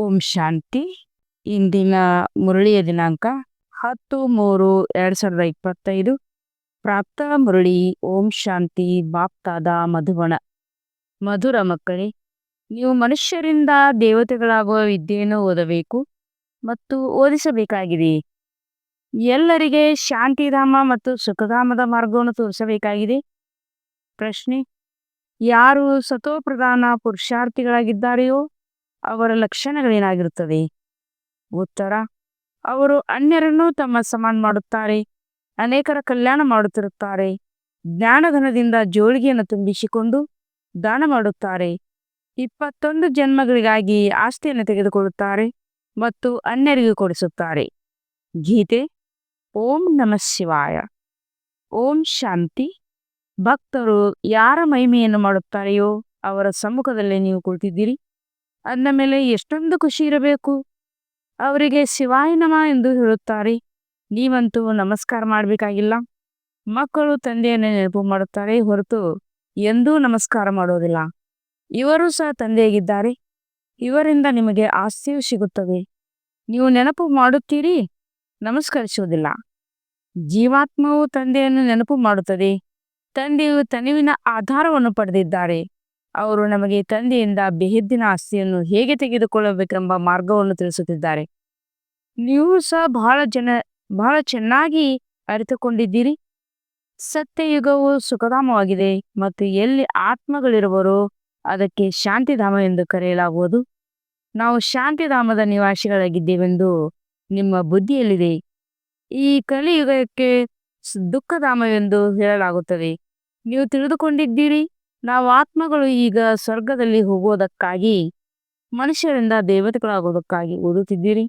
ಓಂ ಶಾಂತಿ. ಇಂದಿನ ಮುರಳಿಯ ದಿನಾಂಕ ಹತ್ತು ಮೂರು ಎರಡು ಸಾವಿರದ ಇಪ್ಪತ್ತೈದು. ಪ್ರಾಪ್ತ ಮುರಳಿ, ಓಂ ಶಾಂತಿ, ಬಾಪ್ತಾದ ಮಧುಬಣ ಮಧುರ ಮಕ್ಕಳೇ, ನೀವು ಮನುಷ್ಯರಿಂದ ದೇವತೆಗಳಾಗುವ ವಿದ್ಯೆಯನ್ನು ಓದಬೇಕು ಮತ್ತು ಓದಿಸಬೇಕಾಗಿದೆ. ಎಲ್ಲರಿಗೆ ಶಾಂತಿಧಾಮ ಮತ್ತು ಸುಖಧಾಮದ ಮಾರ್ಗವನ್ನು ತೋರಿಸಬೇಕಾಗಿದೆ. ಪ್ರಶ್ನೆ, ಯಾರು ಸತೋಪ್ರಧಾನ ಪುರುಷಾರ್ಥಿಗಳಾಗಿದ್ದಾರೆಯೋ? ಅವರ ಲಕ್ಷಣಗಳೇನಾಗಿರುತ್ತದೆ ಉತ್ತರ, ಅವರು ಅನ್ಯರನ್ನು ತಮ್ಮ ಸಮಾನ ಮಾಡುತ್ತಾರೆ, ಅನೇಕರ ಕಲ್ಯಾಣ ಮಾಡುತ್ತಿರುತ್ತಾರೆ, ಜ್ಞಾನಧನದಿಂದ ಜೋಳಿಗೆಯನ್ನು ತುಂಬಿಸಿಕೊಂಡು ದಾನ ಮಾಡುತ್ತಾರೆ, ಇಪ್ಪತ್ತೊಂದು ಜನ್ಮಗಳಿಗಾಗಿ ಆಸ್ತಿಯನ್ನು ತೆಗೆದುಕೊಳ್ಳುತ್ತಾರೆ ಮತ್ತು ಅನ್ಯರಿಗೆ ಕೊಡಿಸುತ್ತಾರೆ. ಗೀತೆ, ಓಂ ನಮಃ ಶಿವಾಯ. ಓಂ ಶಾಂತಿ. ಭಕ್ತರು ಯಾರ ಮಹಿಮೆಯನ್ನು ಮಾಡುತ್ತಾರೆಯೋ ಅವರ ಸಮ್ಮುಖದಲ್ಲಿ ನೀವು ಕುಳಿತಿದ್ದೀರಿ. ಅಂದ ಮೇಲೆ ಎಷ್ಟೊಂದು ಖುಷಿ ಇರಬೇಕು. ಅವರಿಗೆ ಶಿವಾಯ ನಮ ಎಂದು ಹೇಳುತ್ತಾರೆ. ನೀವಂತೂ ನಮಸ್ಕಾರ ಮಾಡಬೇಕಾಗಿಲ್ಲ. ಮಕ್ಕಳು ತಂದೆಯನ್ನು ನೆನಪು ಮಾಡುತ್ತಾರೆ. ಹೊರತು ಎಂದೂ ನಮಸ್ಕಾರ ಮಾಡೋದಿಲ್ಲ. ಇವರು ಸಹ ತಂದೆಯಾಗಿದ್ದಾರೆ. ಇವರಿಂದ ನಿಮಗೆ ಆಸ್ತಿಯು ಸಿಗುತ್ತದೆ. ನೀವು ನೆನಪು ಮಾಡುತ್ತೀರಿ, ನಮಸ್ಕರಿಸುವುದಿಲ್ಲ. ಜೀವಾತ್ಮವು ತಂದೆಯನ್ನು ನೆನಪು ಮಾಡುತ್ತದೆ. ತಂದೆಯು ತನಿವಿನ ಆಧಾರವನ್ನು ಪಡೆದಿದ್ದಾರೆ. ಅವರು ನಮಗೆ ತಂದೆಯಿಂದ ಬೆಹದ್ದಿನ ಆಸ್ತಿಯನ್ನು ಹೇಗೆ ತೆಗೆದುಕೊಳ್ಳಬೇಕೆಂಬ ಮಾರ್ಗವನ್ನು ತಿಳಿಸುತ್ತಿದ್ದಾರೆ. ನೀವು ಸಹ ಬಹಳ ಜನ, ಬಹಳ ಚೆನ್ನಾಗಿ ಅರಿತುಕೊಂಡಿದ್ದೀರಿ. ಸತ್ಯಯುಗವು ಸುಖಧಾಮವಾಗಿದೆ ಮತ್ತು ಎಲ್ಲಿ ಆತ್ಮಗಳಿರುವರೋ ಅದಕ್ಕೆ ಶಾಂತಿಧಾಮ ಎಂದು ಕರೆಯಲಾಗುವುದು. ನಾವು ಶಾಂತಿಧಾಮದ ನಿವಾಸಿಗಳಾಗಿದ್ದೇವೆಂದು ನಿಮ್ಮ ಬುದ್ಧಿಯಲ್ಲಿದೆ. ಈ ಕಲಿಯುಗಕ್ಕೆ ದುಃಖಧಾಮವೆಂದು ಹೇಳಲಾಗುತ್ತದೆ. ನೀವು ತಿಳಿದುಕೊಂಡಿದ್ದೀರಿ. ನಾವು ಆತ್ಮಗಳು ಈಗ ಸ್ವರ್ಗದಲ್ಲಿ ಹೋಗೋದಕ್ಕಾಗಿ, ಮನುಷ್ಯರಿಂದ ದೇವತೆಗಳಾಗೋದಕ್ಕಾಗಿ ಓದುತ್ತಿದ್ದೀರಿ?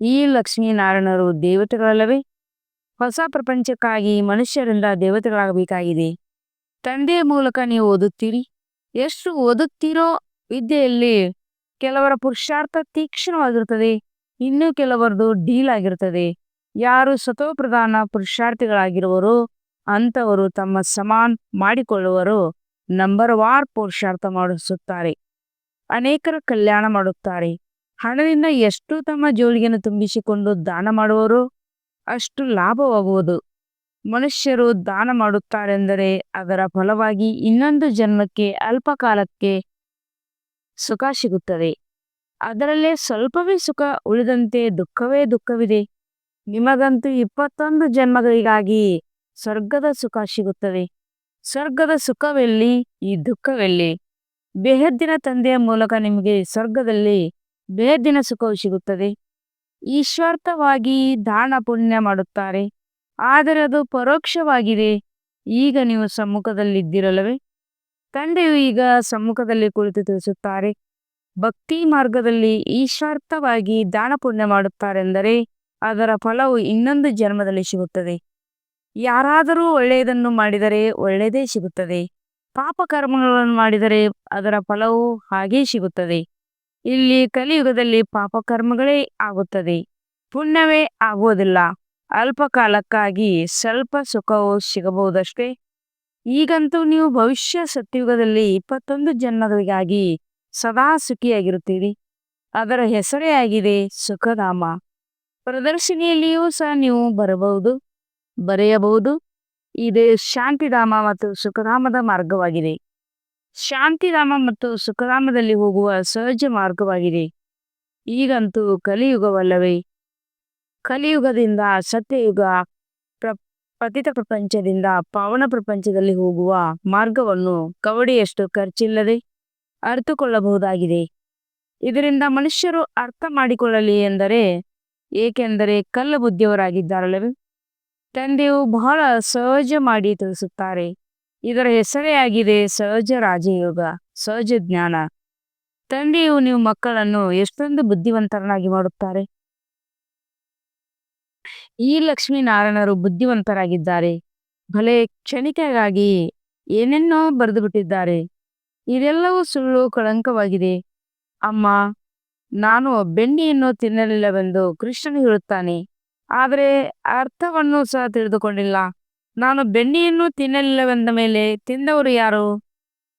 ಈ ಲಕ್ಷ್ಮೀನಾರಾಯಣರು ದೇವತೆಗಳಲ್ಲವೇ? ಹೊಸ ಪ್ರಪಂಚಕ್ಕಾಗಿ ಮನುಷ್ಯರಿಂದ ದೇವತೆಗಳಾಗಬೇಕಾಗಿದೆ. ತಂದೆಯ ಮೂಲಕ ನೀವು ಓದುತ್ತೀರಿ? ಎಷ್ಟು ಓದುತ್ತೀರೋ ವಿದ್ಯೆಯಲ್ಲಿ ಕೆಲವರ ಪುರುಷಾರ್ಥ ತೀಕ್ಷ್ಣವಾಗಿರುತ್ತದೆ, ಇನ್ನೂ ಕೆಲವರದು ಡೀಲ್ ಆಗಿರುತ್ತದೆ. ಯಾರು ಸತೋಪ್ರಧಾನ ಪುರುಷಾರ್ಥಿಗಳಾಗಿರುವರೋ ಅಂಥವರು ತಮ್ಮ ಸಮಾನ್ ಮಾಡಿಕೊಳ್ಳುವರು ನಂಬರ್ ವಾರ್ ಪುರುಷಾರ್ಥ ಮಾಡಿಸುತ್ತಾರೆ. ಅನೇಕರ ಕಲ್ಯಾಣ ಮಾಡುತ್ತಾರೆ. ಹಣದಿಂದ ಎಷ್ಟು ತಮ್ಮ ಜೋಳಿಗೆಯನ್ನು ತುಂಬಿಸಿಕೊಂಡು ದಾನ ಮಾಡುವರು? ಅಷ್ಟು ಲಾಭವಾಗುವುದು. ಮನುಷ್ಯರು ದಾನ ಮಾಡುತ್ತಾರೆಂದರೆ ಅದರ ಫಲವಾಗಿ ಇನ್ನೊಂದು ಜನ್ಮಕ್ಕೆ ಅಲ್ಪ ಕಾಲಕ್ಕೆ ಸುಖ ಸಿಗುತ್ತದೆ. ಅದರಲ್ಲೇ ಸ್ವಲ್ಪವೇ ಸುಖ ಉಳಿದಂತೆ ದುಃಖವೇ ದುಃಖವಿದೆ. ನಿಮಗಂತೂ ಇಪ್ಪತ್ತೊಂದು ಜನ್ಮಗಳಿಗಾಗಿ ಸ್ವರ್ಗದ ಸುಖ ಸಿಗುತ್ತದೆ ಸ್ವರ್ಗದ ಸುಖವೆಲ್ಲಿ? ಈ ದುಃಖವೆಲ್ಲಿ? ಬೆಹದ್ದಿನ ತಂದೆಯ ಮೂಲಕ ನಿಮಗೆ ಸ್ವರ್ಗದಲ್ಲಿ ಬೆಹದ್ದಿನ ಸುಖವು ಸಿಗುತ್ತದೆ. ಈಶ್ವಾರ್ಥವಾಗಿ ದಾನ ಪುಣ್ಯ ಮಾಡುತ್ತಾರೆ. ಆದರೆ ಅದು ಪರೋಕ್ಷವಾಗಿದೆ. ಈಗ ನೀವು ಸಮ್ಮುಖದಲ್ಲಿದ್ದಿರಲ್ಲವೇ? ತಂದೆಯು ಈಗ ಸಮ್ಮುಖದಲ್ಲಿ ಕುಳಿತು ತಿಳಿಸುತ್ತಾರೆ. ಭಕ್ತಿ ಮಾರ್ಗದಲ್ಲಿ ಈಶ್ವಾರ್ಥವಾಗಿ ದಾನ ಪುಣ್ಯ ಮಾಡುತ್ತಾರೆಂದರೆ ಅದರ ಫಲವು ಇನ್ನೊಂದು ಜನ್ಮದಲ್ಲಿ ಸಿಗುತ್ತದೆ. ಯಾರಾದರೂ ಒಳ್ಳೆಯದನ್ನು ಮಾಡಿದರೆ ಒಳ್ಳೆಯದೇ ಸಿಗುತ್ತದೆ. ಪಾಪ ಕರ್ಮಗಳನ್ನು ಮಾಡಿದರೆ ಅದರ ಫಲವು ಹಾಗೇ ಸಿಗುತ್ತದೆ. ಇಲ್ಲಿ ಕಲಿಯುಗದಲ್ಲಿ ಪಾಪ ಕರ್ಮಗಳೇ ಆಗುತ್ತದೆ. ಪುಣ್ಯವೇ ಆಗುವುದಿಲ್ಲ. ಅಲ್ಪ ಕಾಲಕ್ಕಾಗಿ ಸ್ವಲ್ಪ ಸುಖವು ಸಿಗಬಹುದಷ್ಟೇ? ಈಗಂತೂ ನೀವು ಭವಿಷ್ಯ ಸತ್ಯುಗದಲ್ಲಿ ಇಪ್ಪತ್ತೊಂದು ಜನ್ಮಗಳಿಗಾಗಿ ಸದಾ ಸುಖಿಯಾಗಿರುತ್ತೀರಿ. ಅದರ ಹೆಸರೇ ಆಗಿದೆ ಸುಖಧಾಮ. ಪ್ರದರ್ಶಿನಿಯಲ್ಲಿಯೂ ಸಹ ನೀವು ಬರಬಹುದು. ಬರೆಯಬಹುದು. ಇದು ಶಾಂತಿಧಾಮ ಮತ್ತು ಸುಖಧಾಮದ ಮಾರ್ಗವಾಗಿದೆ. ಶಾಂತಿಧಾಮ ಮತ್ತು ಸುಖಧಾಮದಲ್ಲಿ ಹೋಗುವ ಸಹಜ ಮಾರ್ಗವಾಗಿದೆ. ಈಗಂತೂ ಕಲಿಯುಗವಲ್ಲವೇ? ಕಲಿಯುಗದಿಂದ ಸತ್ಯಯುಗ ಪ್ರ, ಪತಿತ ಪ್ರಪಂಚದಿಂದ ಪಾವನ ಪ್ರಪಂಚದಲ್ಲಿ ಹೋಗುವ ಮಾರ್ಗವನ್ನು ಕವಡಿಯಷ್ಟು ಖರ್ಚಿಲ್ಲದೆ ಅರಿತುಕೊಳ್ಳಬಹುದಾಗಿದೆ. ಇದರಿಂದ ಮನುಷ್ಯರು ಅರ್ಥ ಮಾಡಿಕೊಳ್ಳಲಿ ಎಂದರೆ ಏಕೆಂದರೆ ಕಲ್ಲ ಬುದ್ಧಿಯವರಾಗಿದ್ದಾರಲ್ಲವೇ ತಂದೆಯು ಬಹಳ ಸಹಜ ಮಾಡಿ ತಿಳಿಸುತ್ತಾರೆ. ಇದರ ಹೆಸರೇ ಆಗಿದೆ ಸಹಜ ರಾಜಯೋಗ, ಸಹಜ ಜ್ಞಾನ. ತಂದೆಯು ನೀವು ಮಕ್ಕಳನ್ನು ಎಷ್ಟೊಂದು ಬುದ್ಧಿವಂತರನ್ನಾಗಿ ಮಾಡುತ್ತಾರೆ? ಈ ಲಕ್ಷ್ಮೀನಾರಾಯಣರು ಬುದ್ಧಿವಂತರಾಗಿದ್ದಾರೆ. ಭಲೆ ಕ್ಷಣಿಕೆಗಾಗಿ ಏನೆನ್ನೋ ಬರೆದು ಬಿಟ್ಟಿದ್ದಾರೆ ಇದೆಲ್ಲವೂ ಸುಳ್ಳು ಕಳಂಕವಾಗಿದೆ. ಅಮ್ಮ, ನಾನು ಬೆಣ್ಣೆಯನ್ನು ತಿನ್ನಲಿಲ್ಲವೆಂದು ಕೃಷ್ಣನು ಹೇಳುತ್ತಾನೆ. ಆದರೆ ಅರ್ಥವನ್ನು ಸಹ ತಿಳಿದುಕೊಂಡಿಲ್ಲ. ನಾನು ಬೆಣ್ಣೆಯನ್ನು ತಿನ್ನಲಿಲ್ಲವೆಂದ ಮೇಲೆ ತಿಂದವರು ಯಾರು?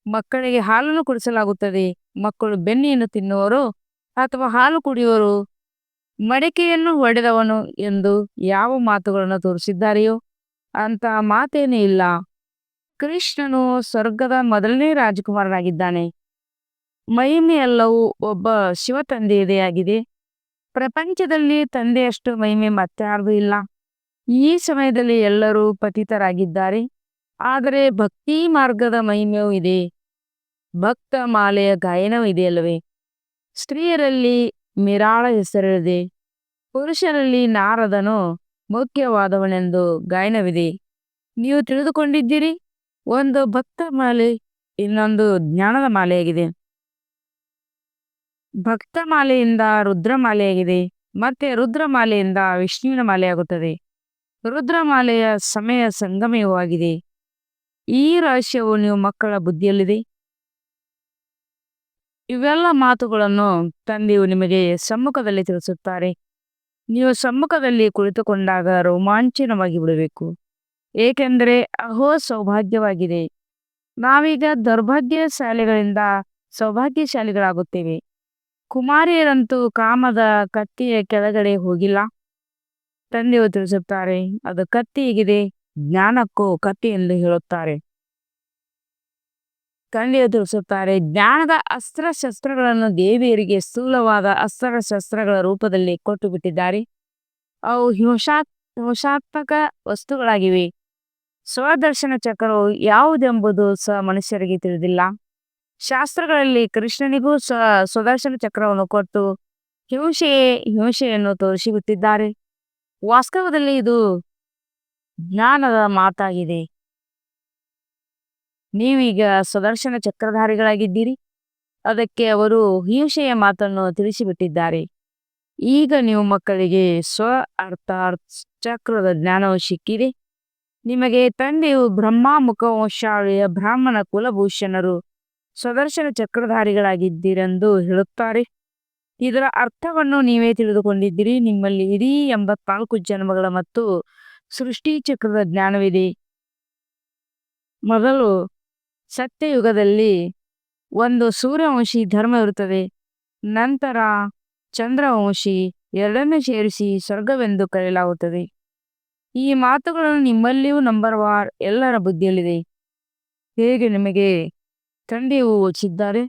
ಮಕ್ಕಳಿಗೆ ಹಾಲನ್ನು ಕುಡಿಸಲಾಗುತ್ತದೆ. ಮಕ್ಕಳು ಬೆಣ್ಣೆಯನ್ನು ತಿನ್ನುವರು ಅಥವಾ ಹಾಲು ಕುಡಿಯುವರು? ಮಡಿಕೆಯನ್ನು ಹೊಡೆದವನು ಎಂದು ಯಾವ ಮಾತುಗಳನ್ನು ತೋರಿಸಿದ್ದಾರೆಯೋ ಅಂತ ಮಾತೇನೂ ಇಲ್ಲ. ಕೃಷ್ಣನು ಸ್ವರ್ಗದ ಮೊದಲನೇ ರಾಜಕುಮಾರನಾಗಿದ್ದಾನೆ. ಮಹಿಮೆ ಎಲ್ಲವೂ ಒಬ್ಬ ಶಿವ ತಂದೆಯದೇ ಪ್ರಪಂಚದಲ್ಲಿ ತಂದೆಯಷ್ಟು ಮಹಿಮೆ ಮತ್ತಾರ್ದು ಇಲ್ಲ. ಈ ಸಮಯದಲ್ಲಿ ಎಲ್ಲರೂ ಪತಿತರಾಗಿದ್ದಾರೆ. ಆದರೆ ಭಕ್ತಿ ಮಾರ್ಗದ ಮಹಿಮೆಯೂ ಇದೆ. ಭಕ್ತ ಮಾಲೆಯ ಗಾಯನವೂ ಇದೆಯಲ್ಲವೇ ಸ್ತ್ರೀಯರಲ್ಲಿ ಮಿರಾಳ ಹೆಸರಿದೆ. ಪುರುಷರಲ್ಲಿ ನಾರದನು ಮುಖ್ಯವಾದವನೆಂದು ಗಾಯನವಿದೆ. ನೀವು ತಿಳಿದುಕೊಂಡಿದ್ದೀರಿ? ಒಂದು ಭಕ್ತ ಮಾಲೆ, ಇನ್ನೊಂದು ಜ್ಞಾನದ ಮಾಲೆಯಾಗಿದೆ. ಭಕ್ತ ಮಾಲೆಯಿಂದ ರುದ್ರಮಾಲೆಯಾಗಿದೆ. ಮತ್ತೆ ರುದ್ರಮಾಲೆಯಿಂದ ವಿಷ್ಣುವಿನ ಮಾಲೆಯಾಗುತ್ತದೆ. ರುದ್ರಮಾಲೆಯ ಸಮಯ ಸಂಗಮಯವಾಗಿದೆ ಈ ರಹಸ್ಯವು ನೀವು ಮಕ್ಕಳ ಬುದ್ಧಿಯಲ್ಲಿದೆ? ಇವೆಲ್ಲ ಮಾತುಗಳನ್ನು ತಂದೆಯು ನಿಮಗೆ ಸಮ್ಮುಖದಲ್ಲಿ ತಿಳಿಸುತ್ತಾರೆ. ನೀವು ಸಮ್ಮುಖದಲ್ಲಿ ಕುಳಿತುಕೊಂಡಾಗ ರೋಮಾಂಚನವಾಗಿ ಬಿಡಬೇಕು. ಏಕೆಂದರೆ ಅಹೋ, ಸೌಭಾಗ್ಯವಾಗಿದೆ. ನಾವೀಗ ದೌರ್ಭಾಗ್ಯ ಶಾಲೆಗಳಿಂದ ಸೌಭಾಗ್ಯಶಾಲಿಗಳಾಗುತ್ತೇವೆ. ಕುಮಾರಿಯರಂತೂ ಕಾಮದ ಕತ್ತಿಯ ಕೆಳಗಡೆ ಹೋಗಿಲ್ಲ. ತಂದೆಯು ತಿಳಿಸುತ್ತಾರೆ ಅದು ಕತ್ತಿ ಹೀಗಿದೆ? ಜ್ಞಾನಕ್ಕೂ ಕತ್ತಿ ಎಂದು ಹೇಳುತ್ತಾರೆ. ತಂದೆಯು ತಿಳಿಸುತ್ತಾರೆ ಜ್ಞಾನದ ಅಸ್ತ್ರ ಶಸ್ತ್ರಗಳನ್ನು ದೇವಿಯರಿಗೆ ಸ್ಥೂಲವಾದ ಅಸ್ತ್ರ ಶಸ್ತ್ರಗಳ ರೂಪದಲ್ಲಿ ಕೊಟ್ಟು ಬಿಟ್ಟಿದ್ದಾರೆ ಅವು ಹಿಂಸಾ ಹಿಂಸಾತ್ಮಕ ವಸ್ತುಗಳಾಗಿವೆ. ಸ್ವದರ್ಶನ ಚಕ್ರವು ಯಾವುದೆಂಬುದು ಸಹ ಮನುಷ್ಯರಿಗೆ ತಿಳಿದಿಲ್ಲ. ಶಾಸ್ತ್ರಗಳಲ್ಲಿ ಕೃಷ್ಣನಿಗೂ ಸ, ಸುದರ್ಶನ ಚಕ್ರವನ್ನು ಕೊಟ್ಟು ಹಿಂಸೆಯೇ ಹಿಂಸೆಯನ್ನು ತೋರಿಸಿಬಿಟ್ಟಿದ್ದಾರೆ ವಾಸ್ತವದಲ್ಲಿ ಇದು ಜ್ಞಾನದ ಮಾತಾಗಿದೆ. ನೀವೀಗ ಸುದರ್ಶನ ಚಕ್ರಧಾರಿಗಳಾಗಿದ್ದೀರಿ. ಅದಕ್ಕೆ ಅವರು ಹಿಂಸೆಯ ಮಾತನ್ನು ತಿಳಿಸಿಬಿಟ್ಟಿದ್ದಾರೆ. ಈಗ ನೀವು ಮಕ್ಕಳಿಗೆ ಸ್ವ ಅರ್ಥ ಚಕ್ರದ ಜ್ಞಾನವು ಸಿಕ್ಕಿದೆ. ನಿಮಗೆ ತಂದೆಯು ಬ್ರಹ್ಮ ಮುಖವಂಶಾಳಿಯ ಬ್ರಾಹ್ಮಣ ಕುಲಭೂಷಣರು ಸ್ವದರ್ಶನ ಚಕ್ರಧಾರಿಗಳಾಗಿದ್ದೀರೆಂದು ಹೇಳುತ್ತಾರೆ. ಇದರ ಅರ್ಥವನ್ನು ನೀವೇ ತಿಳಿದುಕೊಂಡಿದ್ದೀರಿ. ನಿಮ್ಮಲ್ಲಿ ಇಡೀ ಎಂಬತ್ನಾಲ್ಕು ಜನ್ಮಗಳ ಮತ್ತು ಸೃಷ್ಟಿ ಚಕ್ರದ ಜ್ಞಾನವಿದೆ. ಮೊದಲು ಸತ್ಯಯುಗದಲ್ಲಿ ಒಂದು ಸೂರ್ಯವಂಶಿ ಧರ್ಮ ಇರುತ್ತದೆ ನಂತರ ಚಂದ್ರವಂಶಿ ಎರಡನ್ನೂ ಸೇರಿಸಿ ಸ್ವರ್ಗವೆಂದು ಕರೆಯಲಾಗುತ್ತದೆ. ಈ ಮಾತುಗಳನ್ನು ನಿಮ್ಮಲ್ಲಿಯೂ ನಂಬರ್ ವಾರ್ ಎಲ್ಲರ ಬುದ್ಧಿಯಲ್ಲಿದೆ. ಹೇಗೆ ನಿಮಗೆ ತಂದೆಯು ಓದಿಸಿದ್ದಾರೆ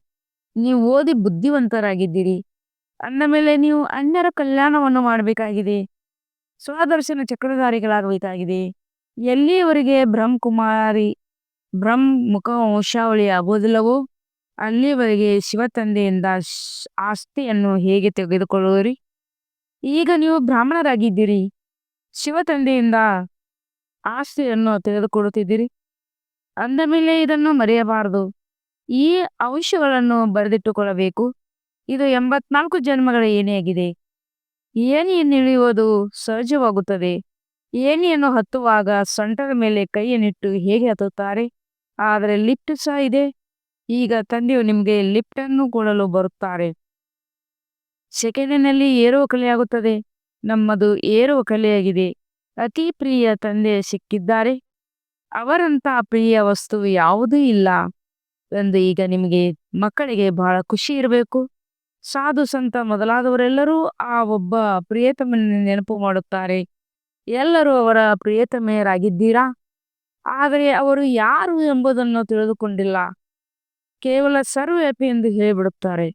ನೀವು ಓದಿ ಬುದ್ಧಿವಂತರಾಗಿದ್ದೀರಿ. ಅಂದ ಮೇಲೆ ನೀವು ಅನ್ಯರ ಕಲ್ಯಾಣವನ್ನು ಮಾಡಬೇಕಾಗಿದೆ. ಸ್ವದರ್ಶನ ಚಕ್ರಧಾರಿಗಳಾಗಬೇಕಾಗಿದೆ. ಎಲ್ಲಿಯವರೆಗೆ ಬ್ರಹ್ಮಕುಮಾರಿ ಬ್ರಹ್ಮ ಮುಖ ವಂಶಾವಳಿ ಆಗೋದಿಲ್ಲವೋ ಅಲ್ಲಿವರೆಗೆ ಶಿವ ತಂದೆಯಿಂದ ಆಸ್ತಿಯನ್ನು ಹೇಗೆ ತೆಗೆದುಕೊಳ್ಳುವರಿ? ಈಗ ನೀವು ಬ್ರಾಹ್ಮಣರಾಗಿದ್ದೀರಿ. ಶಿವ ತಂದೆಯಿಂದ ಆಸ್ತಿಯನ್ನು ತೆಗೆದುಕೊಳ್ಳುತ್ತಿದ್ದೀರಿ. ಅಂದ ಮೇಲೆ ಇದನ್ನು ಮರೆಯಬಾರದು. ಈ ಅಂಶಗಳನ್ನು ಬರೆದಿಟ್ಟುಕೊಳ್ಳಬೇಕು. ಇದು ಎಂಬತ್ನಾಲ್ಕು ಜನ್ಮಗಳ ಏಣಿಯಾಗಿದೆ. ಏಣಿಯನ್ನು ಇಳಿಯುವುದು ಸಹಜವಾಗುತ್ತದೆ. ಏಣಿಯನ್ನು ಹತ್ತುವಾಗ ಸೊಂಟದ ಮೇಲೆ ಕೈಯನ್ನಿಟ್ಟು ಹೇಗೆ ಹತ್ತುತ್ತಾರೆ? ಆದರೆ ಲಿಫ್ಟ್ ಸಹ ಇದೆ. ಈಗ ತಂದೆಯು ನಿಮಗೆ ಲಿಫ್ಟ್ ಅನ್ನು ಕೊಡಲು ಬರುತ್ತಾರೆ. ಸೆಕೆಂಡಿನಲ್ಲಿ ಏರುವ ಕಲೆಯಾಗುತ್ತದೆ. ನಮ್ಮದು ಏರುವ ಕಲೆಯಾಗಿದೆ. ಅತಿ ಪ್ರಿಯ ತಂದೆ ಸಿಕ್ಕಿದ್ದಾರೆ. ಅವರಂತ ಪ್ರಿಯ ವಸ್ತು ಯಾವುದೂ ಇಲ್ಲ. ಎಂದು ಈಗ ನಿಮಗೆ ಮಕ್ಕಳಿಗೆ ಬಹಳ ಖುಷಿ ಇರಬೇಕು. ಸಾಧು ಸಂತ ಮೊದಲಾದವರೆಲ್ಲರೂ ಆ ಒಬ್ಬ ಪ್ರಿಯತಮನ ನೆನಪು ಮಾಡುತ್ತಾರೆ. ಎಲ್ಲರೂ ಅವರ ಪ್ರಿಯತಮೆಯರಾಗಿದ್ದೀರಾ? ಆದರೆ ಅವರು ಯಾರು ಎಂಬುದನ್ನು ತಿಳಿದುಕೊಂಡಿಲ್ಲ. ಕೇವಲ ಸರ್ವ್ಯಾಪಿ ಎಂದು ಹೇಳಿಬಿಡುತ್ತಾರೆ.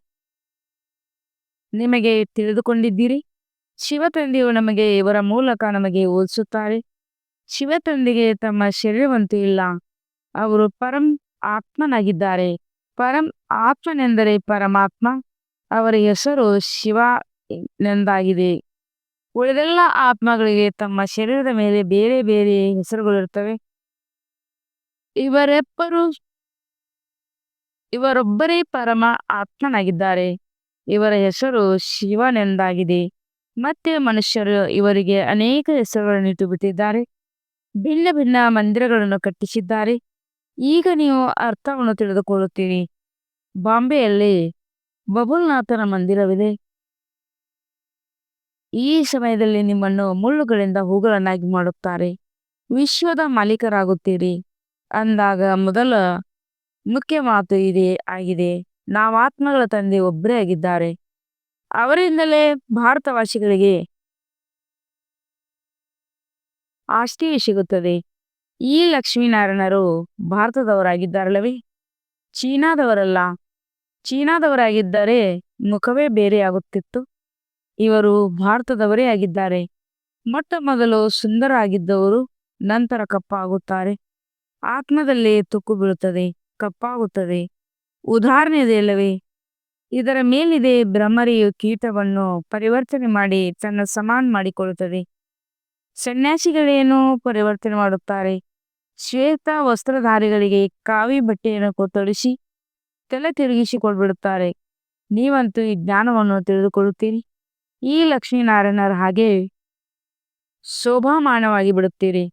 ನಿಮಗೆ ತಿಳಿದುಕೊಂಡಿದ್ದೀರಿ? ಶಿವತಂದೆಯು ನಮಗೆ ಇವರ ಮೂಲಕ ನಮಗೆ ಓದಿಸುತ್ತಾರೆ ಶಿವ ತಂದೆಗೆ ತಮ್ಮ ಶರೀರವಂತೂ ಇಲ್ಲ. ಅವರು ಪರಂ ಆತ್ಮನಾಗಿದ್ದಾರೆ. ಪರಂ ಆತ್ಮನೆಂದರೆ ಪರಮಾತ್ಮ. ಅವರ ಹೆಸರು ಶಿವ ಎಂದಾಗಿದೆ. ಉಳಿದೆಲ್ಲ ಆತ್ಮಗಳಿಗೆ ತಮ್ಮ ಶರೀರದ ಮೇಲೆ ಬೇರೆ ಬೇರೆ ಹೆಸರುಗಳಿರ್ತವೆ ಇವರೆಬ್ಬರು, ಇವರೊಬ್ಬರೇ ಪರಮ ಆತ್ಮನಾಗಿದ್ದಾರೆ. ಇವರ ಹೆಸರು ಶಿವನೆಂದಾಗಿದೆ. ಮತ್ತೆ ಮನುಷ್ಯರು ಇವರಿಗೆ ಅನೇಕ ಹೆಸರುಗಳನ್ನು ಇಟ್ಟುಬಿಟ್ಟಿದ್ದಾರೆ. ಭಿನ್ನ ಭಿನ್ನ ಮಂದಿರಗಳನ್ನು ಕಟ್ಟಿಸಿದ್ದಾರೆ. ಈಗ ನೀವು ಅರ್ಥವನ್ನು ತಿಳಿದುಕೊಳ್ಳುತ್ತೀರಿ. ಬಾಂಬೆಯಲ್ಲಿ ಬಬುಲ್ನಾಥನ ಮಂದಿರವಿದೆ. ಈ ಸಮಯದಲ್ಲಿ ನಿಮ್ಮನ್ನು ಮುಳ್ಳುಗಳಿಂದ ಹೂಗಳನ್ನಾಗಿ ಮಾಡುತ್ತಾರೆ. ವಿಶ್ವದ ಮಾಲೀಕರಾಗುತ್ತೀರಿ. ಅಂದಾಗ ಮೊದಲ ಮುಖ್ಯ ಮಾತು ಇದೆ ಆಗಿದೆ. ನಾವು ಆತ್ಮಗಳ ತಂದೆ ಒಬ್ಬರೇ ಆಗಿದ್ದಾರೆ. ಅವರಿಂದಲೇ ಭಾರತವಾಸಿಗಳಿಗೆ ಆಸ್ತಿಯೇ ಸಿಗುತ್ತದೆ. ಈ ಲಕ್ಷ್ಮೀನಾರಾಯಣರು ಭಾರತದವರಾಗಿದ್ದಾರಲ್ಲವೇ? ಚೀನಾದವರಲ್ಲ. ಚೀನಾದವರಾಗಿದ್ದರೆ ಮುಖವೇ ಬೇರೆಯಾಗುತ್ತಿತ್ತು ಇವರು ಭಾರತದವರೇ ಆಗಿದ್ದಾರೆ. ಮೊಟ್ಟ ಮೊದಲು ಸುಂದರ ಆಗಿದ್ದವರು ನಂತರ ಕಪ್ಪಾಗುತ್ತಾರೆ. ಆತ್ಮದಲ್ಲಿ ತುಕ್ಕು ಬೀಳುತ್ತದೆ, ಕಪ್ಪಾಗುತ್ತದೆ. ಉದಾಹರಣೆ ಇದೆಯಲ್ಲವೇ ಇದರ ಮೇಲಿದೆ ಭ್ರಮರಿಯು ಕೀಟವನ್ನು ಪರಿವರ್ತನೆ ಮಾಡಿ ತನ್ನ ಸಮಾನ ಮಾಡಿಕೊಳ್ಳುತ್ತದೆ. ಸನ್ಯಾಸಿಗಳೇನು ಪರಿವರ್ತನೆ ಮಾಡುತ್ತಾರೆ. ಶ್ವೇತ ವಸ್ತ್ರಧಾರಿಗಳಿಗೆ ಕಾವಿ ಬಟ್ಟೆಯನ್ನು ತೊಡಿಸಿ ತಲೆ ತಿರುಗಿಸಿಕೊಳ್ಬಿಡುತ್ತಾರೆ ನೀವಂತೂ ಈ ಜ್ಞಾನವನ್ನು ತಿಳಿದುಕೊಳ್ಳುತ್ತೀರಿ. ಈ ಲಕ್ಷ್ಮೀನಾರಾಯಣರ ಹಾಗೆ ಶೋಭಾಮಾನವಾಗಿ ಬಿಡುತ್ತೀರಿ.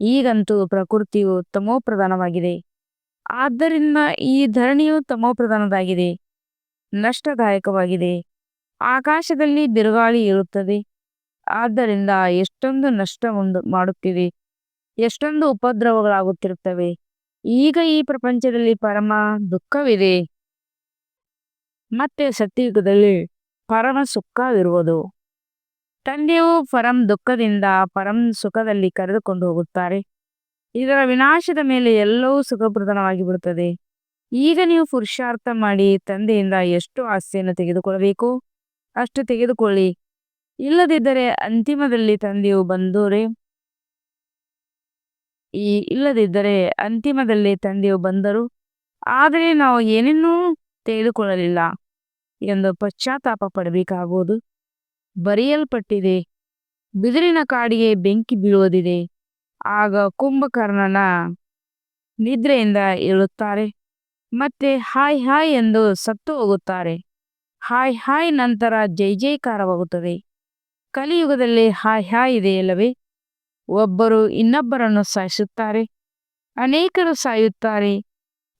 ಈಗಂತೂ ಪ್ರಕೃತಿಯು ತಮೋಪ್ರಧಾನವಾಗಿದೆ. ಆದ್ದರಿಂದ ಈ ಧರಣಿಯು ತಮೋಪ್ರಧಾನದಾಗಿದೆ. ನಷ್ಟದಾಯಕವಾಗಿದೆ. ಆಕಾಶದಲ್ಲಿ ಬಿರುಗಾಳಿ ಇರುತ್ತದೆ. ಆದ್ದರಿಂದ ಎಷ್ಟೊಂದು ನಷ್ಟ ಮಾಡುತ್ತಿದೆ ಎಷ್ಟೊಂದು ಉಪದ್ರವಗಳಾಗುತ್ತಿರುತ್ತವೆ. ಈಗ ಈ ಪ್ರಪಂಚದಲ್ಲಿ ಪರಮ ದುಃಖವಿದೆ. ಮತ್ತೆ ಸತ್ಯಯುಗದಲ್ಲಿ ಪರಮ ಸುಖವಿರುವುದು. ತಂದೆಯು ಪರಂ ದುಃಖದಿಂದ ಪರಂ ಸುಖದಲ್ಲಿ ಕರೆದುಕೊಂಡು ಹೋಗುತ್ತಾರೆ. ಇದರ ವಿನಾಶದ ಮೇಲೆ ಎಲ್ಲವೂ ಸುಖಪ್ರಧಾನವಾಗಿ ಬಿಡುತ್ತದೆ ಈಗ ನೀವು ಪುರುಷಾರ್ಥ ಮಾಡಿ ತಂದೆಯಿಂದ ಎಷ್ಟು ಆಸ್ತಿಯನ್ನು ತೆಗೆದುಕೊಳ್ಳಬೇಕು? ಅಷ್ಟು ತೆಗೆದುಕೊಳ್ಳಿ. ಇಲ್ಲದಿದ್ದರೆ ಅಂತಿಮದಲ್ಲಿ ತಂದೆಯು ಬಂದೋರೆ ಈ ಇಲ್ಲದಿದ್ದರೆ ಅಂತಿಮದಲ್ಲಿ ತಂದೆಯು ಬಂದರು ಆದರೆ ನಾವು ಏನನ್ನೂ ತೆಗೆದುಕೊಳ್ಳಲಿಲ್ಲ ಎಂದು ಪಶ್ಚಾತ್ತಾಪ ಪಡಬೇಕಾಗುವುದು. ಬರೆಯಲ್ಪಟ್ಟಿದೆ, ಬಿದಿರಿನ ಕಾಡಿಗೆ ಬೆಂಕಿ ಬೀಳುವುದಿದೆ, ಆಗ ಕುಂಭಕರ್ಣನ ನಿದ್ರೆಯಿಂದ ಏಳುತ್ತಾರೆ, ಮತ್ತೆ ಹಾಯ್ ಹಾಯ್ ಎಂದು ಸತ್ತು ಹೋಗುತ್ತಾರೆ. ಹಾಯ್ ಹಾಯ್ ನಂತರ ಜೈ ಜೈಕಾರವಾಗುತ್ತದೆ. ಕಲಿಯುಗದಲ್ಲಿ ಹಾಯ್ ಹಾಯ್ ಇದೆಯಲ್ಲವೇ? ಒಬ್ಬರು ಇನ್ನೊಬ್ಬರನ್ನು ಸಾಯಿಸುತ್ತಾರೆ. ಅನೇಕರು ಸಾಯುತ್ತಾರೆ.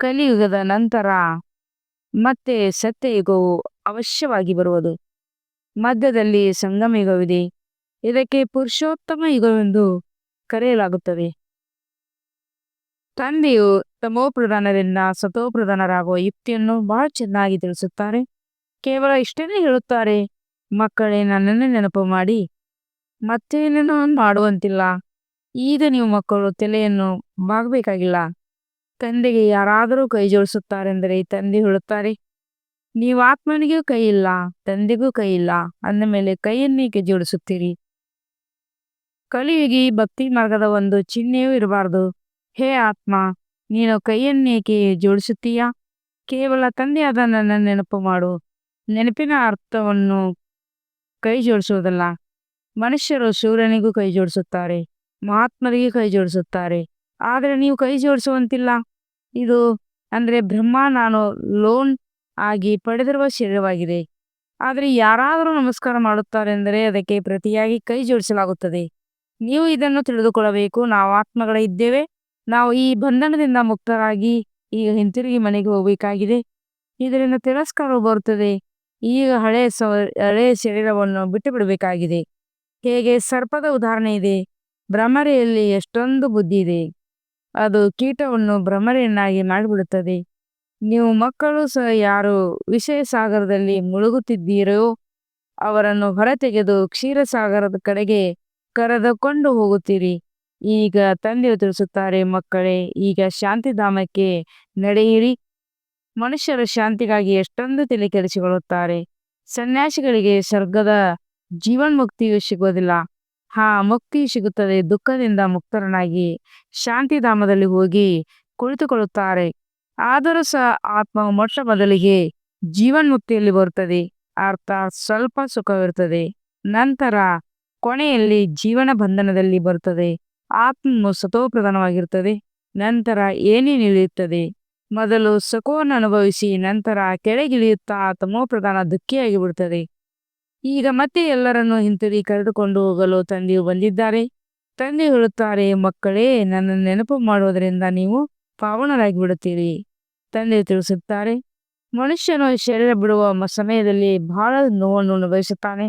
ಕಲಿಯುಗದ ನಂತರ ಮತ್ತೆ ಸತ್ಯಯುಗವು ಅವಶ್ಯವಾಗಿ ಬರುವುದು. ಮಧ್ಯದಲ್ಲಿ ಸಂಗಮ ಯುಗವಿದೆ ಇದಕ್ಕೆ ಪುರುಷೋತ್ತಮ ಯುಗವೆಂದು ಕರೆಯಲಾಗುತ್ತದೆ. ತಂದೆಯು ತಮೋಪ್ರಧಾನರಿಂದ ಸತೋಪ್ರಧಾನರಾಗುವ ಯುಕ್ತಿಯನ್ನು ಬಹಳ ಚೆನ್ನಾಗಿ ತಿಳಿಸುತ್ತಾರೆ. ಕೇವಲ ಇಷ್ಟನ್ನೇ ಹೇಳುತ್ತಾರೆ. ಮಕ್ಕಳೇ ನನ್ನನ್ನೇ ನೆನಪು ಮಾಡಿ. ಮತ್ತೇನೇನೋ ಮಾಡುವಂತಿಲ್ಲ. ಈಗ ನೀವು ಮಕ್ಕಳು ತಲೆಯನ್ನು ಬಾಗಬೇಕಾಗಿಲ್ಲ. ತಂದೆಗೆ ಯಾರಾದರೂ ಕೈ ಜೋಡಿಸುತ್ತಾರೆಂದರೆ ತಂದೆ ಹೇಳುತ್ತಾರೆ, ನೀವು ಆತ್ಮನಿಗೂ ಕೈ ಇಲ್ಲ, ತಂದೆಗೂ ಕೈ ಇಲ್ಲ, ಅಂದ ಮೇಲೆ ಕೈಯನ್ನೇಕೆ ಜೋಡಿಸುತ್ತೀರಿ? ಕಲಿಯುಗಿ ಭಕ್ತಿ ಮಾರ್ಗದ ಒಂದು ಚಿಹ್ನೆಯೂ ಇರಬಾರ್ದು. ಹೇ ಆತ್ಮ, ನೀನು ಕೈಯನ್ನೇಕೆ ಜೋಡಿಸುತ್ತೀಯಾ? ಕೇವಲ ತಂದೆಯಾದ ನನ್ನ ನೆನಪು ಮಾಡು. ನೆನಪಿನ ಅರ್ಥವನ್ನು ಕೈ ಜೋಡಿಸುವುದಲ್ಲ. ಮನುಷ್ಯರು ಸೂರ್ಯನಿಗೂ ಕೈ ಜೋಡಿಸುತ್ತಾರೆ, ಮಹಾತ್ಮರಿಗೆ ಕೈ ಜೋಡಿಸುತ್ತಾರೆ. ಆದರೆ ನೀವು ಕೈ ಜೋಡಿಸುವಂತಿಲ್ಲ. ಇದು ಅಂದ್ರೆ ಬ್ರಹ್ಮ, ನಾನು ಲೋನ್ ಆಗಿ ಪಡೆದಿರುವ ಶರೀರವಾಗಿದೆ. ಆದರೆ ಯಾರಾದರೂ ನಮಸ್ಕಾರ ಮಾಡುತ್ತಾರೆ ಎಂದರೆ ಅದಕ್ಕೆ ಪ್ರತಿಯಾಗಿ ಕೈ ಜೋಡಿಸಲಾಗುತ್ತದೆ. ನೀವು ಇದನ್ನು ತಿಳಿದುಕೊಳ್ಳಬೇಕು. ನಾವು ಆತ್ಮಗಳ ಇದ್ದೇವೆ. ನಾವು ಈ ಬಂಧನದಿಂದ ಮುಕ್ತರಾಗಿ ಈಗ ಹಿಂತಿರುಗಿ ಮನೆಗೆ ಹೋಗಬೇಕಾಗಿದೆ. ಇದರಿಂದ ತಿರಸ್ಕಾರವು ಬರುತ್ತದೆ. ಈಗ ಹಳೆಯ ಸ ಹಳೆಯ ಶರೀರವನ್ನು ಬಿಟ್ಟು ಬಿಡಬೇಕಾಗಿದೆ ಹೇಗೆ ಸರ್ಪದ ಉದಾಹರಣೆ ಇದೆ? ಭ್ರಮರೆಯಲ್ಲಿ ಎಷ್ಟೊಂದು ಬುದ್ಧಿ ಇದೆ. ಅದು ಕೀಟವನ್ನು ಭ್ರಮರೆಯನ್ನಾಗಿ ಮಾಡಿಬಿಡುತ್ತದೆ. ನೀವು ಮಕ್ಕಳು ಸಹ ಯಾರು ವಿಷಯ ಸಾಗರದಲ್ಲಿ ಮುಳುಗುತ್ತಿದ್ದೀರೋ, ಅವರನ್ನು ಹೊರತೆಗೆದು ಕ್ಷೀರಸಾಗರದ ಕಡೆಗೆ ಕರೆದುಕೊಂಡು ಹೋಗುತ್ತೀರಿ. ಈಗ ತಂದೆಯು ತಿಳಿಸುತ್ತಾರೆ, ಮಕ್ಕಳೇ, ಈಗ ಶಾಂತಿಧಾಮಕ್ಕೆ ನಡೆಯಿರಿ. ಮನುಷ್ಯರ ಶಾಂತಿಗಾಗಿ ಎಷ್ಟೊಂದು ತಲೆ ಕೆಡಿಸಿಕೊಳ್ಳುತ್ತಾರೆ. ಸನ್ಯಾಸಿಗಳಿಗೆ ಸ್ವರ್ಗದ ಜೀವನ್ಮುಕ್ತಿಯು ಸಿಗೋದಿಲ್ಲ. ಆ ಮುಕ್ತಿ ಸಿಗುತ್ತದೆ. ದುಃಖದಿಂದ ಮುಕ್ತರನಾಗಿ ಶಾಂತಿಧಾಮದಲ್ಲಿ ಹೋಗಿ ಕುಳಿತುಕೊಳ್ಳುತ್ತಾರೆ. ಆದರೂ ಸಹ ಆತ್ಮ ಮೊಟ್ಟ ಮೊದಲಿಗೆ ಜೀವನ್ಮುಕ್ತಿಯಲ್ಲಿ ಬರುತ್ತದೆ. ಅರ್ಥ, ಸ್ವಲ್ಪ ಸುಖವಿರುತ್ತದೆ. ನಂತರ ಕೊನೆಯಲ್ಲಿ ಜೀವನ ಬಂಧನದಲ್ಲಿ ಬರುತ್ತದೆ. ಆತ್ಮವು ಸತೋಪ್ರಧಾನವಾಗಿರುತ್ತದೆ ನಂತರ ಏನೇ ನಿಳಿಯುತ್ತದೆ ಮೊದಲು ಸುಖವನ್ನು ಅನುಭವಿಸಿ ನಂತರ ಕೆಳಗಿಳಿಯುತ್ತಾ ತಮೋಪ್ರಧಾನ ದುಃಖಿಯಾಗಿ ಬಿಡುತ್ತದೆ ಈಗ ಮತ್ತೆ ಎಲ್ಲರನ್ನು ಹಿಂತಿರುಗಿ ಕರೆದುಕೊಂಡು ಹೋಗಲು ತಂದೆಯು ಬಂದಿದ್ದಾರೆ. ತಂದೆ ಹೇಳುತ್ತಾರೆ, ಮಕ್ಕಳೇ, ನನ್ನ ನೆನಪು ಮಾಡುವುದರಿಂದ ನೀವು ಪಾವನರಾಗಿ ಬಿಡುತ್ತೀರಿ ತಂದೆ ತಿಳಿಸುತ್ತಾರೆ, ಮನುಷ್ಯನು ಶರೀರ ಬಿಡುವ ಸಮಯದಲ್ಲಿ ಬಹಳ ನೋವನ್ನು ಅನುಭವಿಸುತ್ತಾನೆ.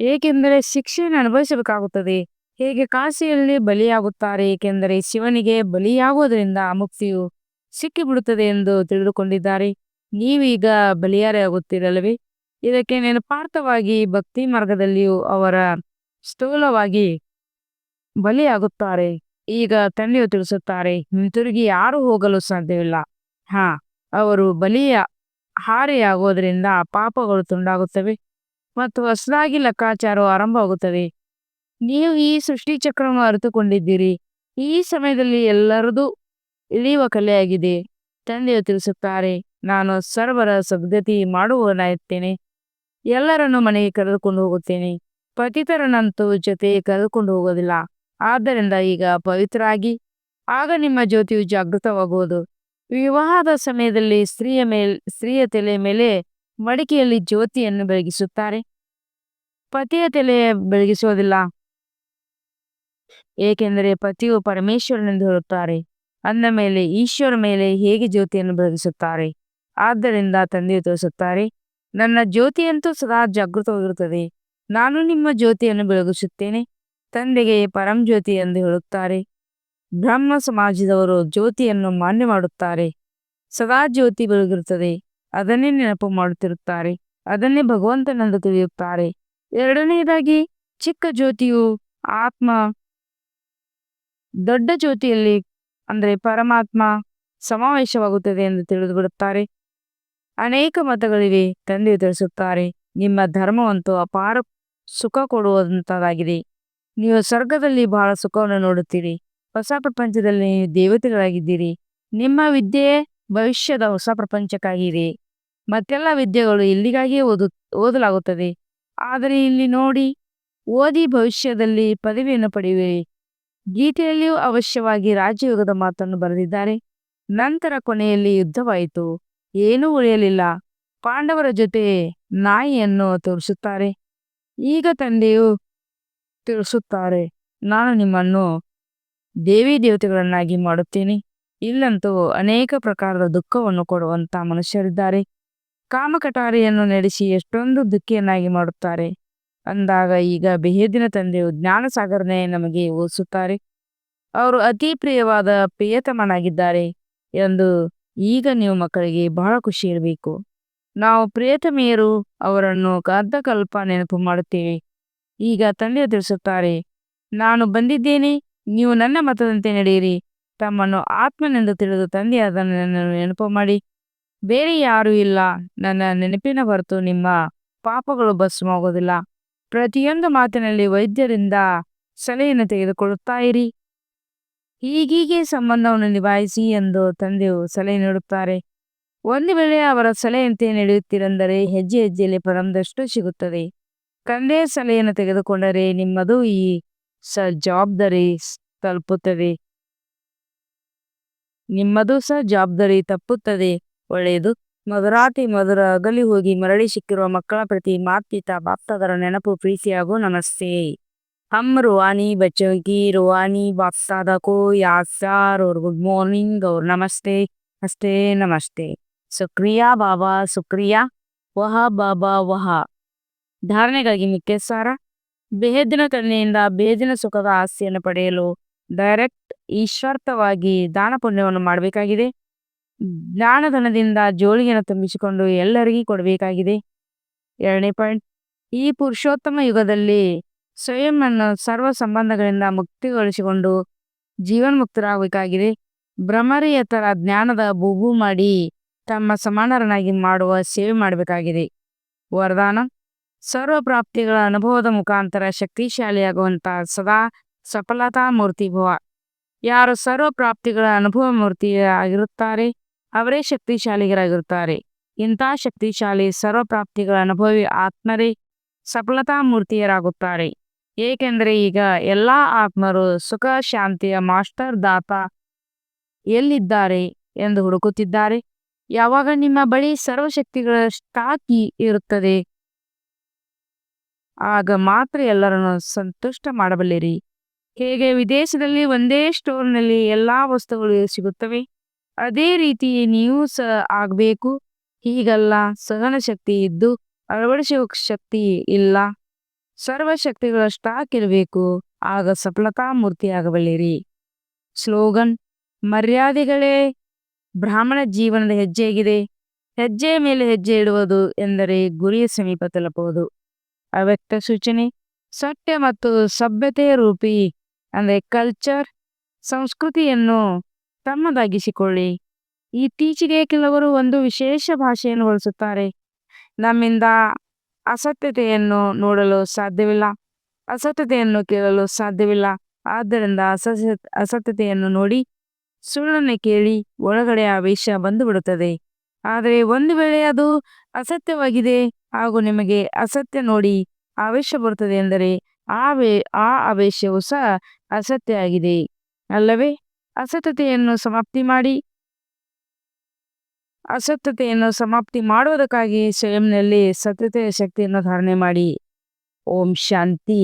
ಏಕೆಂದರೆ ಶಿಕ್ಷೆಯನ್ನು ಅನುಭವಿಸಬೇಕಾಗುತ್ತದೆ. ಹೇಗೆ ಕಾಸಿಯಲ್ಲಿ ಬಲಿಯಾಗುತ್ತಾರೆ, ಏಕೆಂದರೆ ಶಿವನಿಗೆ ಬಲಿಯಾಗುವುದರಿಂದ ಮುಕ್ತಿಯು ಸಿಕ್ಕಿಬಿಡುತ್ತದೆ ಎಂದು ತಿಳಿದುಕೊಂಡಿದ್ದಾರೆ. ನೀವೀಗ ಬಲಿಯಾರೇ ಆಗುತ್ತೀರಲ್ಲವೇ? ಇದಕ್ಕೆ ನೆನಪಾರ್ಥವಾಗಿ ಭಕ್ತಿ ಮಾರ್ಗದಲ್ಲಿಯೂ ಅವರ ಸ್ಥೂಲವಾಗಿ ಬಲಿಯಾಗುತ್ತಾರೆ. ಈಗ ತಂದೆಯು ತಿಳಿಸುತ್ತಾರೆ, ಹಿಂತಿರುಗಿ ಯಾರು ಹೋಗಲು ಸಾಧ್ಯವಿಲ್ಲ. ಹಾ, ಅವರು ಬಲಿಯ ಹಾರಿಯಾಗೋದ್ರಿಂದ ಪಾಪಗಳು ತುಂಡಾಗುತ್ತವೆ ಮತ್ತು ಹೊಸದಾಗಿ ಲೆಕ್ಕಾಚಾರವು ಆರಂಭವಾಗುತ್ತದೆ. ನೀವು ಈ ಸೃಷ್ಟಿ ಚಕ್ರವನ್ನು ಅರಿತುಕೊಂಡಿದ್ದೀರಿ. ಈ ಸಮಯದಲ್ಲಿ ಎಲ್ಲರದು ಇಳಿಯುವ ಕಲೆಯಾಗಿದೆ. ತಂದೆಯು ತಿಳಿಸುತ್ತಾರೆ, ನಾನು ಸರ್ವರ ಸದ್ಗತಿ ಮಾಡುವನಾಯುತ್ತೇನೆ ಎಲ್ಲರನ್ನು ಮನೆಗೆ ಕರೆದುಕೊಂಡು ಹೋಗುತ್ತೇನೆ. ಪತಿತರನಂತೂ ಜೊತೆ ಕರೆದುಕೊಂಡು ಹೋಗೋದಿಲ್ಲ ಆದ್ದರಿಂದ ಈಗ ಪವಿತ್ರರಾಗಿ, ಆಗ ನಿಮ್ಮ ಜ್ಯೋತಿಯು ಜಾಗೃತವಾಗುವುದು. ವಿವಾಹದ ಸಮಯದಲ್ಲಿ ಸ್ತ್ರೀಯ ಮೇಲ್, ಸ್ತ್ರೀಯ ತಲೆ ಮೇಲೆ ಮಡಿಕೆಯಲ್ಲಿ ಜ್ಯೋತಿಯನ್ನು ಬೆಳಗಿಸುತ್ತಾರೆ. ಪತಿಯ ತಲೆ ಬೆಳಗಿಸುವುದಿಲ್ಲ. ಏಕೆಂದರೆ ಪತಿಯು ಪರಮೇಶ್ವರನೆಂದು ಹೇಳುತ್ತಾರೆ. ಅಂದ ಮೇಲೆ ಈಶ್ವರ ಮೇಲೆ ಹೇಗೆ ಜ್ಯೋತಿಯನ್ನು ಬೆಳಗಿಸುತ್ತಾರೆ? ಆದ್ದರಿಂದ ತಂದೆಯು ತೋರಿಸುತ್ತಾರೆ ನನ್ನ ಜ್ಯೋತಿಯಂತೂ ಸದಾ ಜಾಗೃತವಾಗಿರುತ್ತದೆ. ನಾನು ನಿಮ್ಮ ಜ್ಯೋತಿಯನ್ನು ಬೆಳಗಿಸುತ್ತೇನೆ. ತಂದೆಗೆ ಪರಂ ಜ್ಯೋತಿ ಎಂದು ಹೇಳುತ್ತಾರೆ. ಬ್ರಹ್ಮ ಸಮಾಜದವರು ಜ್ಯೋತಿಯನ್ನು ಮಾನ್ಯ ಮಾಡುತ್ತಾರೆ. ಸದಾ ಜ್ಯೋತಿ ಬೆಳಗಿರುತ್ತದೆ. ಅದನ್ನೇ ನೆನಪು ಮಾಡುತ್ತಿರುತ್ತಾರೆ. ಅದನ್ನೇ ಭಗವಂತನೆಂದು ತಿಳಿಯುತ್ತಾರೆ. ಎರಡನೆಯದಾಗಿ, ಚಿಕ್ಕ ಜ್ಯೋತಿಯು ಆತ್ಮ, ದೊಡ್ಡ ಜ್ಯೋತಿಯಲ್ಲಿ, ಅಂದರೆ ಪರಮಾತ್ಮ ಸಮಾವೇಶವಾಗುತ್ತದೆ ಎಂದು ತಿಳಿದು ಬಿಡುತ್ತಾರೆ ಅನೇಕ ಮತಗಳಿವೆ ತಂದೆ ತಿಳಿಸುತ್ತಾರೆ ನಿಮ್ಮ ಧರ್ಮವಂತೂ ಅಪಾರ ಸುಖ ಕೊಡುವಂತದಾಗಿದೆ ನೀವು ಸ್ವರ್ಗದಲ್ಲಿ ಬಹಳ ಸುಖವನ್ನು ನೋಡುತ್ತೀರಿ. ಹೊಸ ಪ್ರಪಂಚದಲ್ಲಿ ನೀವು ದೇವತೆಗಳಾಗಿದ್ದೀರಿ. ನಿಮ್ಮ ವಿದ್ಯೆ ಭವಿಷ್ಯದ ಹೊಸ ಪ್ರಪಂಚಕ್ಕಾಗಿದೆ. ಮತ್ತೆಲ್ಲ ವಿದ್ಯೆಗಳು ಇಲ್ಲಿಗಾಗಿಯೇ ಓದು, ಓದಲಾಗುತ್ತದೆ. ಆದರೆ ಇಲ್ಲಿ ನೋಡಿ, ಓದಿ ಭವಿಷ್ಯದಲ್ಲಿ ಪದವಿಯನ್ನು ಪಡೆಯುವಿರಿ. ಗೀತೆಯಲ್ಲಿಯೂ ಅವಶ್ಯವಾಗಿ ರಾಜಯೋಗದ ಮಾತನ್ನು ಬರೆದಿದ್ದಾರೆ. ನಂತರ ಕೊನೆಯಲ್ಲಿ ಯುದ್ಧವಾಯಿತು. ಏನೂ ಉಳಿಯಲಿಲ್ಲ. ಪಾಂಡವರ ಜೊತೆ ನಾಯಿಯನ್ನು ತೋರಿಸುತ್ತಾರೆ. ಈಗ ತಂದೆಯು ತಿಳಿಸುತ್ತಾರೆ, ನಾನು ನಿಮ್ಮನ್ನು ದೇವಿ ದೇವತೆಗಳನ್ನಾಗಿ ಮಾಡುತ್ತೇನೆ. ಇಲ್ಲಂತೂ ಅನೇಕ ಪ್ರಕಾರದ ದುಃಖವನ್ನು ಕೊಡುವಂತ ಮನುಷ್ಯರಿದ್ದಾರೆ. ಕಾಮಕಟಾರಿಯನ್ನು ನಡೆಸಿ ಎಷ್ಟೊಂದು ದುಃಖಿಯನ್ನಾಗಿ ಮಾಡುತ್ತಾರೆ. ಅಂದಾಗ ಈಗ ಬೆಹೇದಿನ ತಂದೆಯು ಜ್ಞಾನಸಾಗರನೇ ನಮಗೆ ಓದಿಸುತ್ತಾರೆ. ಅವರು ಅತಿ ಪ್ರಿಯವಾದ ಪ್ರಿಯತಮನಾಗಿದ್ದಾರೆ ಎಂದು ಈಗ ನೀವು ಮಕ್ಕಳಿಗೆ ಬಹಳ ಖುಷಿ ಇರಬೇಕು. ನಾವು ಪ್ರಿಯತಮೆಯರು ಅವರನ್ನು ಕಲ್ಪ ನೆನಪು ಮಾಡುತ್ತೇವೆ. ಈಗ ತಂದೆ ತಿಳಿಸುತ್ತಾರೆ, ನಾನು ಬಂದಿದ್ದೇನೆ, ನೀವು ನನ್ನ ಮತದಂತೆ ನಡೆಯಿರಿ. ತಮ್ಮನ್ನು ಆತ್ಮನೆಂದು ತಿಳಿದು ತಂದೆ ಅದನ್ನು ನೆನಪು ಮಾಡಿ. ಬೇರೆ ಯಾರೂ ಇಲ್ಲ, ನನ್ನ ನೆನಪಿನ ಹೊರತು ನಿಮ್ಮ ಪಾಪಗಳು ಭಸ್ಮವಾಗೋದಿಲ್ಲ ಪ್ರತಿಯೊಂದು ಮಾತಿನಲ್ಲಿ ವೈದ್ಯರಿಂದ ಸಲಹೆಯನ್ನು ತೆಗೆದುಕೊಳ್ಳುತ್ತಾ ಇರಿ. ಹೀಗೀಗೆ ಸಂಬಂಧವನ್ನು ನಿಭಾಯಿಸಿ ಎಂದು ತಂದೆಯು ಸಲಹೆ ನೀಡುತ್ತಾರೆ. ಒಂದು ವೇಳೆ ಅವರ ಸಲಹೆಯಂತೆ ನಡೆಯುತ್ತೀರೆಂದರೆ ಹೆಜ್ಜೆ ಹೆಜ್ಜೆಯಲ್ಲಿ ಪರಮದಷ್ಟು ಸಿಗುತ್ತದೆ. ತಂದೆಯ ಸಲಹೆಯನ್ನು ತೆಗೆದುಕೊಂಡರೆ ನಿಮ್ಮದು ಈ ಸ ಜವಾಬ್ದಾರಿ ತಲುಪುತ್ತದೆ. ನಿಮ್ಮದು ಸಹ ಜವಾಬ್ದಾರಿ ತಪ್ಪುತ್ತದೆ. ಒಳ್ಳೆಯದು. ಮಧುರಾತಿ ಮಧುರ ಅಗಲಿ ಹೋಗಿ ಮರಳಿ ಸಿಕ್ಕಿರುವ ಮಕ್ಕಳ ಪ್ರತಿ ಮಾತ್ಪಿತ, ಬಾಪ್ತದರ ನೆನಪು ಪ್ರೀತಿ ಹಾಗೂ ನಮಸ್ತೆ. हम रूहानी बच्चों की रूहानी बापदादा को याद प्यार और गुड मॉर्निंग और नमस्ते नमस्ते नमस्ते शुक्रिया बाबा शुक्रिया ವಹ ಬಾಬಾ ವಹ ಧಾರಣೆಗಾಗಿ ಮುಖ್ಯ ಸಾರ ಬೇಹದ್ದಿನ ತಂದೆಯಿಂದ ಬೇದಿನ ಸುಖದ ಆಸ್ತಿಯನ್ನು ಪಡೆಯಲು ಡೈರೆಕ್ಟ್ ಈಶ್ವರ್ಥವಾಗಿ ದಾನ ಪುಣ್ಯವನ್ನು ಮಾಡಬೇಕಾಗಿದೆ ಜ್ಞಾನಧನದಿಂದ ಜೋಳಿಗೆಯನ್ನು ತುಂಬಿಸಿಕೊಂಡು ಎಲ್ಲರಿಗೂ ಕೊಡಬೇಕಾಗಿದೆ ಎರಡನೇ ಪಾಯಿಂಟ್ ಈ ಪುರುಷೋತ್ತಮ ಯುಗದಲ್ಲಿ ಸ್ವಯಂವನ್ನು ಸರ್ವ ಸಂಬಂಧಗಳಿಂದ ಮುಕ್ತಿಗೊಳಿಸಿಕೊಂಡು ಜೀವನ್ಮುಕ್ತರಾಗಬೇಕಾಗಿದೆ ಭ್ರಮರಿಯತರ ಜ್ಞಾನದ ಬೂಬು ಮಾಡಿ ತಮ್ಮ ಸಮಾನರನ್ನಾಗಿ ಮಾಡುವ ಸೇವೆ ಮಾಡಬೇಕಾಗಿದೆ ವರದಾನ, ಸರ್ವ ಪ್ರಾಪ್ತಿಗಳ ಅನುಭವದ ಮುಖಾಂತರ ಶಕ್ತಿಶಾಲಿಯಾಗುವಂತಹ ಸದಾ ಸಫಲತಾ ಮೂರ್ತಿ ಭವ. ಯಾರು ಸರ್ವ ಪ್ರಾಪ್ತಿಗಳ ಅನುಭವ ಮೂರ್ತಿ ಆಗಿರುತ್ತಾರೆ ಅವರೇ ಶಕ್ತಿಶಾಲಿಗರಾಗಿರುತ್ತಾರೆ. ಇಂಥ ಶಕ್ತಿಶಾಲಿ ಸರ್ವ ಪ್ರಾಪ್ತಿಗಳ ಅನುಭವಿ ಆತ್ಮರೇ ಸಫಲತಾ ಮೂರ್ತಿಯರಾಗುತ್ತಾರೆ. ಏಕೆಂದರೆ ಈಗ ಎಲ್ಲಾ ಆತ್ಮರು ಸುಖ, ಶಾಂತಿಯ ಮಾಸ್ಟರ್ ದಾತ ಎಲ್ಲಿದ್ದಾರೆ ಎಂದು ಹುಡುಕುತ್ತಿದ್ದಾರೆ. ಯಾವಾಗ ನಿಮ್ಮ ಬಳಿ ಸರ್ವಶಕ್ತಿಗಳ ಸ್ಟಾಕಿ ಇರುತ್ತದೆ? ಆಗ ಮಾತ್ರ ಎಲ್ಲರನ್ನು ಸಂತುಷ್ಟ ಮಾಡಬಲ್ಲಿರಿ. ಹೇಗೆ ವಿದೇಶದಲ್ಲಿ ಒಂದೇ ಸ್ಟೋರ್ನಲ್ಲಿ ಎಲ್ಲಾ ವಸ್ತುಗಳು ಸಿಗುತ್ತವೆ, ಅದೇ ರೀತಿ ನೀವು ಸ ಆಗಬೇಕು. ಹೀಗಲ್ಲ ಸಹನ ಶಕ್ತಿ ಇದ್ದು, ಅಳವಡಿಸುವ ಶಕ್ತಿ ಇಲ್ಲ. ಸರ್ವಶಕ್ತಿಗಳ ಸ್ಟಾಕ್ ಇರಬೇಕು ಆಗ ಸಫಲತಾ ಮೂರ್ತಿಯಾಗಬಲ್ಲಿರಿ. ಸ್ಲೋಗನ್, ಮರ್ಯಾದೆಗಳೇ ಬ್ರಾಹ್ಮಣ ಜೀವನದ ಹೆಜ್ಜೆಯಾಗಿದೆ. ಹೆಜ್ಜೆ ಮೇಲೆ ಹೆಜ್ಜೆ ಇಡುವುದು ಎಂದರೆ ಗುರಿಯ ಸಮೀಪ ತಲುಪುವುದು. ಅವ್ಯಕ್ತ ಸೂಚನೆ, ಸತ್ಯ ಮತ್ತು ಸಭ್ಯತೆ ರೂಪಿ, ಅಂದರೆ ಕಲ್ಚರ್ ಸಂಸ್ಕೃತಿಯನ್ನು ತಮ್ಮದಾಗಿಸಿಕೊಳ್ಳಿ. ಇತ್ತೀಚೆಗೆ ಕೆಲವರು ಒಂದು ವಿಶೇಷ ಭಾಷೆಯನ್ನು ಬಳಸುತ್ತಾರೆ ನಮ್ಮಿಂದ ಅಸತ್ಯತೆಯನ್ನು ನೋಡಲು ಸಾಧ್ಯವಿಲ್ಲ. ಅಸತ್ಯತೆಯನ್ನು ಕೇಳಲು ಸಾಧ್ಯವಿಲ್ಲ. ಆದ್ದರಿಂದ ಅಸತ್ಯ, ಅಸತ್ಯತೆಯನ್ನು ನೋಡಿ ಸುಳ್ಳನ್ನು ಕೇಳಿ ಒಳಗಡೆ ಆವೇಶ ಬಂದು ಬಿಡುತ್ತದೆ ಆದರೆ ಒಂದು ವೇಳೆ ಅದು ಅಸತ್ಯವಾಗಿದೆ ಹಾಗೂ ನಿಮಗೆ ಅಸತ್ಯ ನೋಡಿ ಆವೇಶ ಬರುತ್ತದೆ ಎಂದರೆ ಆ ವೇ, ಆ ಆವೇಶವು ಸಹ ಅಸತ್ಯ ಆಗಿದೆ. ಅಲ್ಲವೇ? ಅಸತ್ಯತೆಯನ್ನು ಸಮಾಪ್ತಿ ಮಾಡಿ ಅಸತ್ಯತೆಯನ್ನು ಸಮಾಪ್ತಿ ಮಾಡುವುದಕ್ಕಾಗಿ ಸ್ವಯಂನಲ್ಲಿ ಸತ್ಯತೆಯ ಶಕ್ತಿಯನ್ನು ಧಾರಣೆ ಮಾಡಿ. ಓಂ ಶಾಂತಿ.